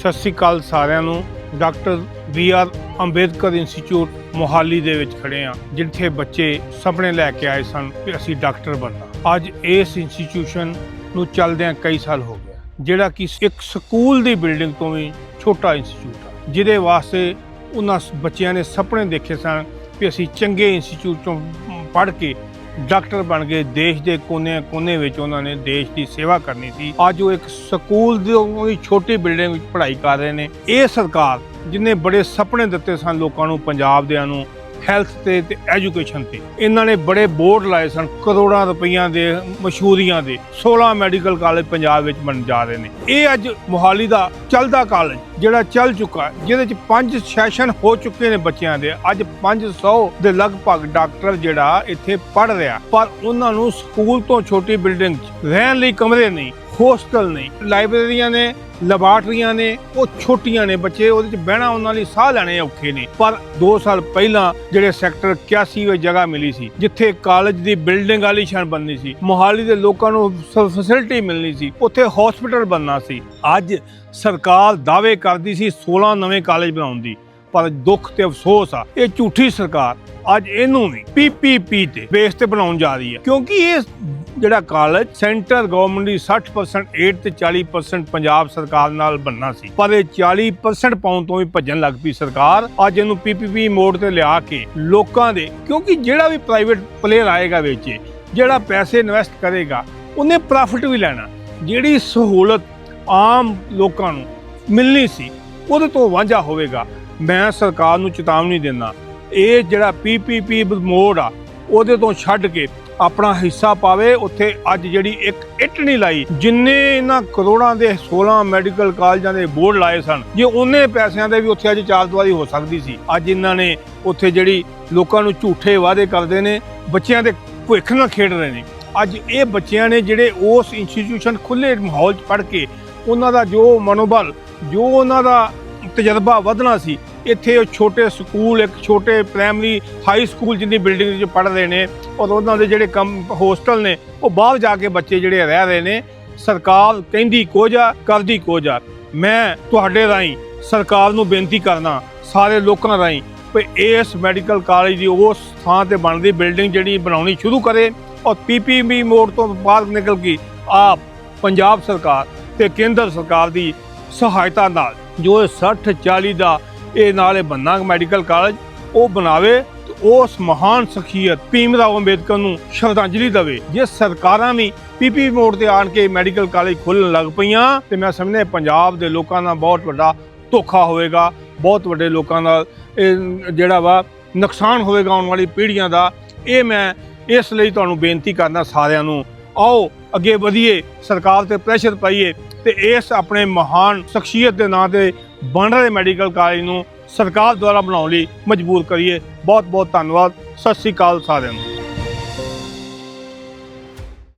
ਸਤਿ ਸ੍ਰੀ ਅਕਾਲ ਸਾਰਿਆਂ ਨੂੰ। Doctor B R Ambedkar institute Mohali ਦੇ ਵਿੱਚ ਖੜੇ ਆ ਜਿੱਥੇ ਬੱਚੇ ਸੁਪਨੇ ਲੈ ਕੇ ਆਏ ਸਨ ਕਿ ਅਸੀਂ ਡਾਕਟਰ ਬਣਨਾ। ਅੱਜ ਇਸ ਇੰਸਟੀਚਿਊਸ਼ਨ ਨੂੰ ਚੱਲਦਿਆਂ ਕਈ ਸਾਲ ਹੋ ਗਿਆ ਜਿਹੜਾ ਕਿ ਇੱਕ ਸਕੂਲ ਦੀ ਬਿਲਡਿੰਗ ਤੋਂ ਵੀ ਛੋਟਾ ਇੰਸਟੀਚਿਊਟ ਆ, ਜਿਹਦੇ ਵਾਸਤੇ ਉਹਨਾਂ ਬੱਚਿਆਂ ਨੇ ਸੁਪਨੇ ਦੇਖੇ ਸਨ ਕਿ ਅਸੀਂ ਚੰਗੇ ਇੰਸਟੀਚਿਊਟ ਤੋਂ ਪੜ੍ਹ ਕੇ ਡਾਕਟਰ ਬਣ ਗਏ। ਦੇਸ਼ ਦੇ ਕੋਨੇ-ਕੋਨੇ ਵਿੱਚ ਉਹਨਾਂ ਨੇ ਦੇਸ਼ ਦੀ ਸੇਵਾ ਕਰਨੀ ਸੀ। ਅੱਜ ਉਹ ਇੱਕ ਸਕੂਲ ਦੀ ਉਹਦੀ ਛੋਟੀ ਬਿਲਡਿੰਗ ਵਿੱਚ ਪੜ੍ਹਾਈ ਕਰ ਰਹੇ ਨੇ। ਇਹ ਸਰਕਾਰ, ਜਿਨੇ ਬੜੇ ਸੁਪਨੇ ਦਿੱਤੇ ਸਨ ਲੋਕਾਂ ਨੂੰ, ਪੰਜਾਬ ਦਿਆਂ ਨੂੰ ਹੈਲਥ ਤੇ ਤੇ ਐਜੂਕੇਸ਼ਨ ਤੇ। ਇਹਨਾਂ ਨੇ ਬੜੇ ਬੋਰਡ ਲਾਏ ਸਨ, ਕਰੋੜਾਂ ਰੁਪਈਆਂ ਦੇ, ਮਸ਼ਹੂਰੀਆਂ ਦੇ 16 ਮੈਡੀਕਲ ਕਾਲਜ ਪੰਜਾਬ ਵਿੱਚ ਬਣ ਜਾ ਰਹੇ ਨੇ। ਇਹ ਅੱਜ ਮੋਹਾਲੀ ਦਾ ਚੱਲਦਾ ਕਾਲਜ ਜਿਹੜਾ ਚੱਲ ਚੁੱਕਾ ਜਿਹਦੇ ਚ ਪੰਜ ਸੈਸ਼ਨ ਹੋ ਚੁੱਕੇ ਨੇ ਬੱਚਿਆਂ ਦੇ। ਅੱਜ 500 ਦੇ ਲਗਭਗ ਡਾਕਟਰ ਜਿਹੜਾ ਇੱਥੇ ਪੜ ਰਿਹਾ, ਪਰ ਉਹਨਾਂ ਨੂੰ ਸਕੂਲ ਤੋਂ ਛੋਟੀ ਬਿਲਡਿੰਗ 'ਚ ਰਹਿਣ ਲਈ ਕਮਰੇ ਨਹੀਂ। ਹੋਸਟਲ ਨਹੀਂ ਲਾਇਬ੍ਰੇਰੀਆਂ ਨੇ, ਲੈਬਾਰਟਰੀਆਂ ਨੇ, ਉਹ ਛੋਟੀਆਂ ਨੇ ਬੱਚੇ, ਉਹਦੇ ਚ ਬਹਿਣਾ, ਉਹਨਾਂ ਲਈ ਸਾਹ ਲੈਣੇ ਔਖੇ ਨੇ। ਪਰ 2 ਸਾਲ ਪਹਿਲਾਂ ਜਿਹੜੇ ਸੈਕਟਰ 81 ਵਿੱਚ ਜਗ੍ਹਾ ਮਿਲੀ ਸੀ, ਜਿੱਥੇ ਕਾਲਜ ਦੀ ਬਿਲਡਿੰਗ ਆਲੀਸ਼ਾਨ ਬਣਨੀ ਸੀ, ਮੋਹਾਲੀ ਦੇ ਲੋਕਾਂ ਨੂੰ ਫੈਸਿਲਿਟੀ ਮਿਲਣੀ ਸੀ, ਉੱਥੇ ਹਸਪੀਟਲ ਬਣਨਾ ਸੀ। ਅੱਜ ਸਰਕਾਰ ਦਾਅਵੇ ਕਰਦੀ ਸੀ 16 ਨਵੇਂ ਕਾਲਜ ਬਣਾਉਣ ਦੀ, ਪਰ ਦੁੱਖ ਤੇ ਅਫਸੋਸ ਆ, ਇਹ ਝੂਠੀ ਸਰਕਾਰ ਅੱਜ ਇਹਨੂੰ ਵੀ ਪੀਪੀਪੀ ਤੇ ਬੇਸ ਤੇ ਬਣਾਉਣ ਜਾ ਰਹੀ ਹੈ। ਕਿਉਂਕਿ ਇਹ ਜਿਹੜਾ ਕਾਲਜ ਸੈਂਟਰ ਗਵਰਨਮੈਂਟ ਦੀ 60% ਏਡ ਤੇ 40% ਪੰਜਾਬ ਸਰਕਾਰ ਨਾਲ ਬਣਨਾ ਸੀ। ਪਰ ਇਹ 40% ਪਾਉਣ ਤੋਂ ਵੀ ਭੱਜਣ ਲੱਗ ਪਈ ਸਰਕਾਰ। ਅੱਜ ਇਹਨੂੰ ਪੀਪੀਪੀ ਮੋਡ ਤੇ ਲਿਆ ਕੇ ਲੋਕਾਂ ਦੇ, ਕਿਉਂਕਿ ਜਿਹੜਾ ਵੀ ਪ੍ਰਾਈਵੇਟ ਪਲੇਅਰ ਆਏਗਾ ਵਿੱਚ, ਜਿਹੜਾ ਪੈਸੇ ਇਨਵੈਸਟ ਕਰੇਗਾ, ਉਹਨੇ ਪ੍ਰੋਫਿਟ ਵੀ ਲੈਣਾ। ਜਿਹੜੀ ਸਹੂਲਤ ਆਮ ਲੋਕਾਂ ਨੂੰ ਮਿਲਣੀ ਸੀ, ਉਹਦੇ ਤੋਂ ਵਾਂਝਾ ਹੋਵੇਗਾ। ਮੈਂ ਸਰਕਾਰ ਨੂੰ ਚੇਤਾਵਨੀ ਦਿੰਦਾ, ਇਹ ਜਿਹੜਾ ਪੀਪੀਪੀ ਮੋਡ ਆ, ਉਹਦੇ ਤੋਂ ਛੱਡ ਕੇ ਆਪਣਾ ਹਿੱਸਾ ਪਾਵੇ, ਉੱਥੇ ਅੱਜ ਜਿਹੜੀ ਇੱਕ ਇੱਟ ਨਹੀਂ ਲਾਈ, ਜਿੰਨੇ ਇਹਨਾਂ ਕਰੋੜਾਂ ਦੇ 16 ਮੈਡੀਕਲ ਕਾਲਜਾਂ ਦੇ ਬੋਰਡ ਲਾਏ ਸਨ, ਜੇ ਉਹਨੇ ਪੈਸਿਆਂ ਦੇ ਵੀ ਉੱਥੇ ਅੱਜ ਚਾਰ ਦੀਵਾਰੀ ਹੋ ਸਕਦੀ ਸੀ। ਅੱਜ ਇਹਨਾਂ ਨੇ ਉੱਥੇ ਜਿਹੜੀ ਲੋਕਾਂ ਨੂੰ ਝੂਠੇ ਵਾਅਦੇ ਕਰਦੇ ਨੇ, ਬੱਚਿਆਂ ਦੇ ਭੁੱਖ ਨਾਲ ਖੇਡ ਰਹੇ ਨੇ। ਅੱਜ ਇਹ ਬੱਚਿਆਂ ਨੇ ਜਿਹੜੇ ਉਸ ਇੰਸਟੀਟਿਊਸ਼ਨ ਖੁੱਲੇ ਮਾਹੌਲ 'ਚ ਪੜ੍ਹ ਕੇ, ਉਹਨਾਂ ਦਾ ਜੋ ਮਨੋਬਲ, ਜੋ ਉਹਨਾਂ ਦਾ ਤਜਰਬਾ ਵਧਣਾ ਸੀ ਇੱਥੇ ਉਹ ਛੋਟੇ ਸਕੂਲ, ਇੱਕ ਛੋਟੇ ਪ੍ਰਾਇਮਰੀ ਹਾਈ ਸਕੂਲ ਜਿੰਨੀ ਬਿਲਡਿੰਗ ਵਿੱਚ ਪੜ੍ਹ ਰਹੇ ਨੇ ਔਰ ਉਹਨਾਂ ਦੇ ਜਿਹੜੇ ਕੰਮ ਹੋਸਟਲ ਨੇ, ਉਹ ਬਾਹਰ ਜਾ ਕੇ ਬੱਚੇ ਜਿਹੜੇ ਰਹਿ ਰਹੇ ਨੇ, ਸਰਕਾਰ ਕਹਿੰਦੀ ਕੁਝ ਆ, ਕਰਦੀ ਕੁਝ ਆ। ਮੈਂ ਤੁਹਾਡੇ ਰਾਹੀਂ ਸਰਕਾਰ ਨੂੰ ਬੇਨਤੀ ਕਰਨਾ ਸਾਰੇ ਲੋਕਾਂ ਰਾਹੀਂ ਵੀ ਇਸ ਮੈਡੀਕਲ ਕਾਲਜ ਦੀ ਉਸ ਥਾਂ ਤੇ ਬਣਦੀ ਬਿਲਡਿੰਗ ਜਿਹੜੀ ਬਣਾਉਣੀ ਸ਼ੁਰੂ ਕਰੇ ਔਰ ਪੀਪੀਬੀ ਮੋੜ ਤੋਂ ਬਾਹਰ ਨਿਕਲ ਕੇ ਆਪ ਪੰਜਾਬ ਸਰਕਾਰ ਤੇ ਕੇਂਦਰ ਸਰਕਾਰ ਦੀ ਸਹਾਇਤਾ ਨਾਲ ਜੋ ਇਹ 60 40 ਦਾ ਇਹ ਨਾਲ ਇਹ ਬੰਨਾ ਮੈਡੀਕਲ ਕਾਲਜ, ਉਹ ਬਣਾਵੇ ਤੇ ਉਸ ਮਹਾਨ ਸ਼ਖਸੀਅਤ ਭੀਮ ਰਾਓ ਅੰਬੇਦਕਰ ਨੂੰ ਸ਼ਰਧਾਂਜਲੀ ਦੇਵੇ। ਜੇ ਸਰਕਾਰਾਂ ਵੀ ਪੀਪੀ ਮੋੜ ਤੇ ਆਣ ਕੇ ਮੈਡੀਕਲ ਕਾਲਜ ਖੋਲਣ ਲੱਗ ਪਈਆਂ, ਤੇ ਮੈਂ ਸਮਝਦਾ ਪੰਜਾਬ ਦੇ ਲੋਕਾਂ ਦਾ ਬਹੁਤ ਵੱਡਾ ਧੋਖਾ ਹੋਵੇਗਾ, ਬਹੁਤ ਵੱਡੇ ਲੋਕਾਂ ਦਾ ਇਹ ਜਿਹੜਾ ਵਾ ਨੁਕਸਾਨ ਹੋਵੇਗਾ ਆਉਣ ਵਾਲੀ ਪੀੜ੍ਹੀਆਂ ਦਾ, ਇਹ ਮੈਂ ਇਸ ਲਈ ਤੁਹਾਨੂੰ ਬੇਨਤੀ ਕਰਨਾ ਸਾਰਿਆਂ ਨੂੰ, ਆਓ ਅੱਗੇ ਵਧੀਏ, ਸਰਕਾਰ ਤੇ ਪ੍ਰੈਸ਼ਰ ਪਾਈਏ ਤੇ ਇਸ ਆਪਣੇ ਮਹਾਨ ਸ਼ਖਸੀਅਤ ਦੇ ਨਾਂ ਤੇ ਬਣ ਰਹੇ ਮੈਡੀਕਲ ਕਾਲਜ ਨੂੰ ਸਰਕਾਰ ਦੁਆਰਾ ਬਣਾਉਣ ਲਈ ਮਜਬੂਰ ਕਰੀਏ। ਬਹੁਤ ਬਹੁਤ ਧੰਨਵਾਦ। ਸਤਿ ਸ੍ਰੀ ਅਕਾਲ ਸਾਰਿਆਂ ਨੂੰ।